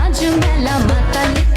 Raju Mela Mata Lita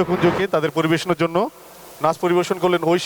নৃত্যকুঞ্জকে তাদের পরিবেশনের জন্য নাচ পরিবেশন করলেন ঐশী